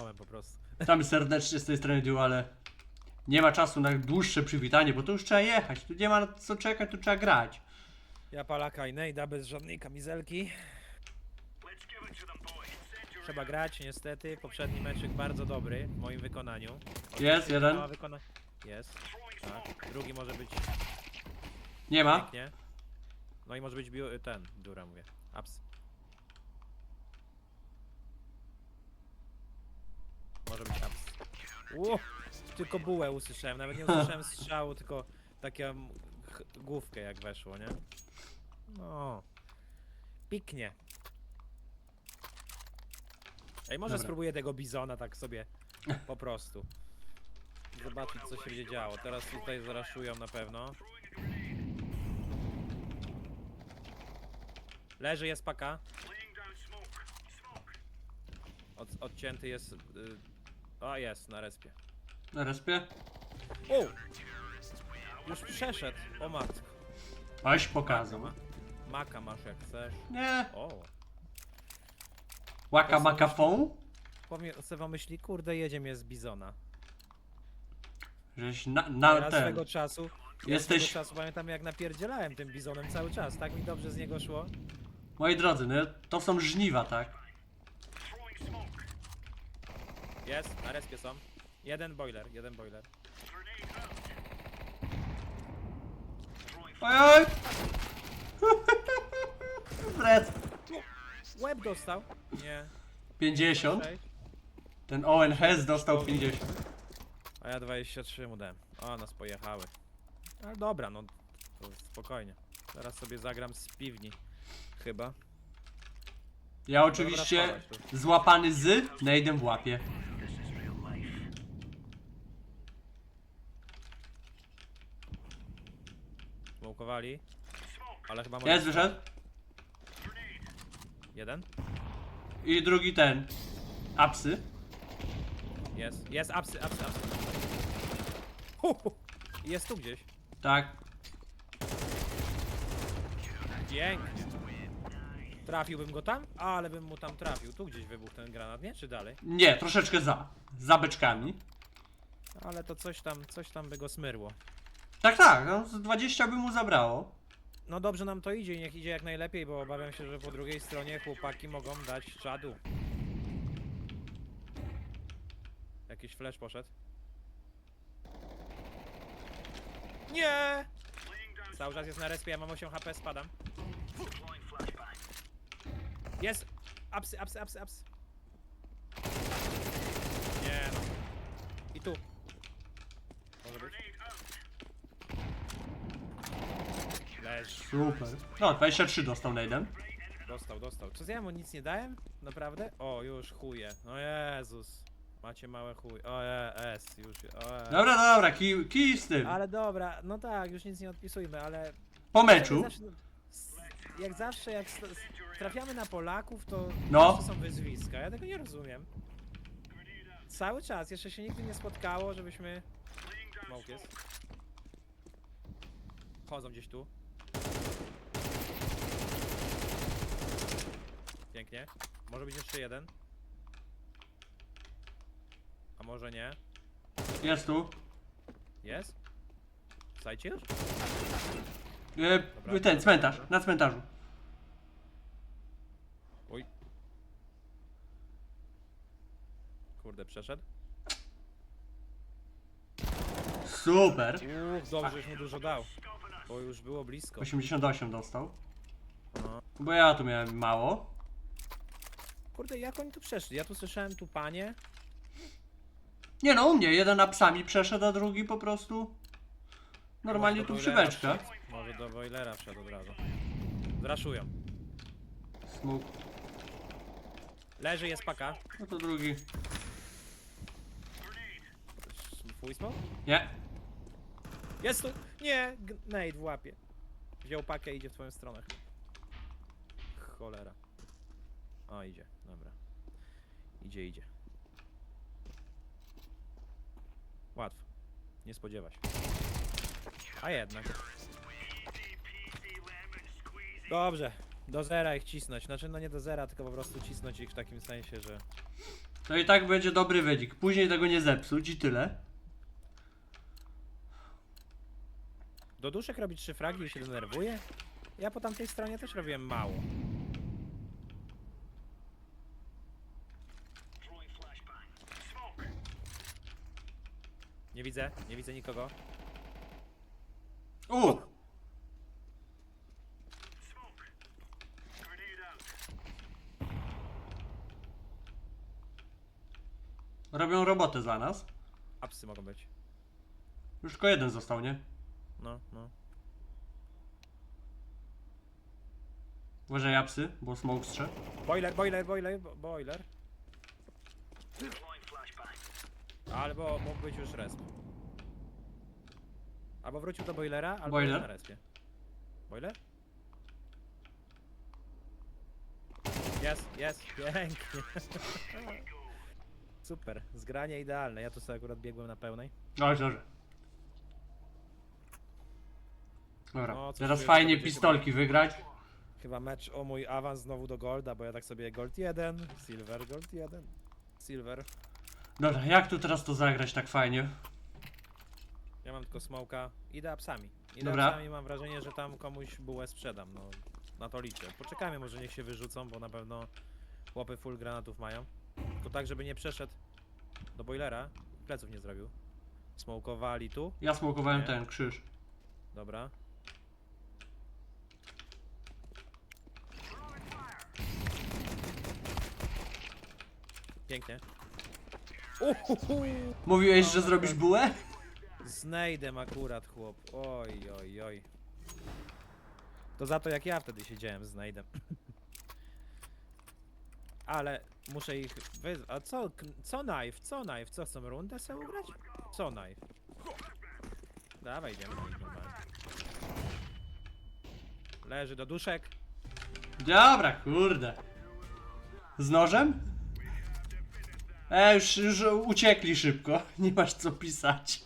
stanąłem po prostu. Witamy serdecznie z tej strony Duo, ale nie ma czasu na dłuższe przywitanie, bo tu już trzeba jechać. Tu nie ma na co czekać, tu trzeba grać. Ja palaka i nejda bez żadnej kamizelki. Trzeba grać, niestety. Poprzedni meczyk bardzo dobry w moim wykonaniu. Jest jeden. Mała Wykona... Jest. Tak. Drugi może być Nie ma. pięknie. No i może być ten, biura mówię. Ups. Może być ups. Ło! Tylko bułę usłyszałem, nawet nie usłyszałem strzału, tylko taką ch- główkę jak weszło, nie? No. Piknie. Ej, może Dobra. spróbuję tego bizona tak sobie po prostu. Zobaczyć co się będzie działo. Teraz tutaj zaraszują na pewno. Leży, jest paka. Od, odcięty jest. Y, o, jest na respie. Na respie. O! Już przeszedł. O matko. Oś pokazał. ma. Maka masz jak chcesz. Nie. O! Łaka makafon. Powiem sobie myśli, kurde, jedzie mnie z bizona. Żeś na, Ja na ten. swego czasu. Ja Jesteś- swego czasu pamiętam jak napierdzielałem tym bizonem cały czas. Tak mi dobrze z niego szło. Moi drodzy, no to są żniwa, tak? Jest, na respie są. Jeden boiler, jeden boiler. Oj, oj! Fred. Łeb dostał. Nie. 50. Sześć. Ten Owen Hess dostał 50. A ja 23 mu dałem. O, nas pojechały. Ale dobra, no to spokojnie. Teraz sobie zagram z piwni. Chyba. Ja oczywiście złapany z Nejdem w łapie. Smokowali. Ale chyba może... Jest, wyszedł. Jeden? I drugi ten. Apsy. Jest. Jest, apsy, apsy, apsy. Hu, hu. Jest tu gdzieś. Tak. Pięknie. Trafiłbym go tam? Ale bym mu tam trafił. Tu gdzieś wybuchł ten granat, nie? Czy dalej? Nie, troszeczkę za. Za beczkami. Ale to coś tam, coś tam by go smyrło. Tak, tak. No, z 20 by mu zabrało. No dobrze nam to idzie niech idzie jak najlepiej, bo obawiam się, że po drugiej stronie chłopaki mogą dać czadu. Jakiś flash poszedł. Nie! Cały czas jest na respie, ja mam 8 HP, spadam. Jest! Apsy, apsy, apsy, apsy. Nie no. I tu. Może być? Leż. Super. No, 23 dostał Nejdem. Dostał, dostał. Co ja mu nic nie dałem? Naprawdę? O, już chuje. O Jezus. Macie małe chuj. O jest, już. O, je. Dobra, dobra, kij, kij z tym. Ale dobra, no tak, już nic nie odpisujmy, ale... Po meczu. Jak zawsze, jak, zawsze, jak s- s- trafiamy na Polaków, to No. zawsze są wyzwiska. Ja tego nie rozumiem. Cały czas, jeszcze się nigdy nie spotkało, żebyśmy... Smoke jest. Chodzą gdzieś tu. Pięknie. Może być jeszcze jeden. A może nie? Jest tu. Jest? Wstajcie już? E, Dobra. ten, cmentarz. Na cmentarzu. Oj. Kurde, przeszedł. Super. Uff, dobrze, już mu dużo dał. Bo już było blisko. 88 dostał. No. Bo ja tu miałem mało. Kurde, jak oni tu przeszli? Ja tu słyszałem tu panie. Nie no, u mnie jeden apsami przeszedł, a drugi po prostu normalnie Może tu przy boilera beczkach. wszedł. Może do boilera wszedł od razu. Zraszują. Smuk. Leży, jest paka. No to drugi. Full smoke? Nie. Jest tu! Nie! Nate w łapie. Wziął pakę i idzie w twoją stronę. Cholera. O, idzie. Dobra. Idzie, idzie. Łatwo. Nie spodziewa się. A jednak. Dobrze. Do zera ich cisnąć. Znaczy, no nie do zera, tylko po prostu cisnąć ich w takim sensie, że To i tak będzie dobry wynik. Później tego nie zepsuć i tyle. Do duszek robi trzy fragi i się denerwuje? Ja po tamtej stronie też robiłem mało. Nie widzę, nie widzę nikogo. U! Robią robotę za nas. Apsy mogą być. Już tylko jeden został, nie? No, no. Uważaj apsy, bo smoke strze. Boiler, boiler, boiler, bo- boiler. Albo mógł być już resp. Albo wrócił do boilera, albo Boiler. jest na respie. Boiler? Jest, jest, pięknie. Super, zgranie idealne. Ja tu sobie akurat biegłem na pełnej. Dobrze, dobrze. Dobra, No, coś teraz fajnie będzie pistolki wygrać. Chyba mecz o mój awans znowu do Golda, bo ja tak sobie Gold 1, Silver, Gold 1, Silver. Dobra, jak tu teraz to zagrać tak fajnie? Ja mam tylko smoka. Idę apsami. Idę Dobra. apsami, mam wrażenie, że tam komuś bułę sprzedam, no. Na to liczę. Poczekajmy, może niech się wyrzucą, bo na pewno chłopy full granatów mają. To tak, żeby nie przeszedł do boilera. Pleców nie zrobił. Smokowali tu. Ja smokowałem Nie. ten krzyż. Dobra. Pięknie. Uhuhu. Mówiłeś, No, że zrobisz bułę? Z Nejdem akurat chłop. Oj, oj, oj. To za to jak ja wtedy siedziałem z Nejdem. Ale muszę ich wyzwać. A co, co knife? Co knife? Co chcą rundę sobie ugrać? Co knife? Dawaj, idziemy na nich normalnie. Leży do duszek. Dobra, kurde. Z nożem? E, już, już uciekli szybko. Nie masz co pisać.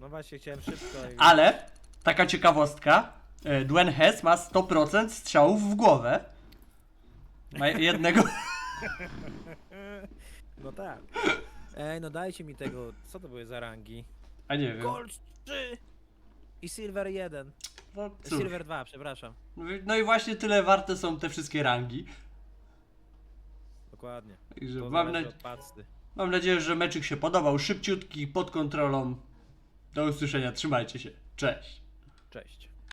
No właśnie, chciałem szybko i... Ale, taka ciekawostka. e, Dwayne Hess ma 100% strzałów w głowę. Ma jednego... No tak. Ej, no dajcie mi tego. Co to były za rangi? A nie wiem. Gold 3 i Silver 1. No, cóż. Silver 2, przepraszam. no i właśnie tyle warte są te wszystkie rangi. Dokładnie. Także To mam, zależy na... od mam nadzieję, że meczyk się podobał. Szybciutki, pod kontrolą. Do usłyszenia, trzymajcie się. Cześć. Cześć.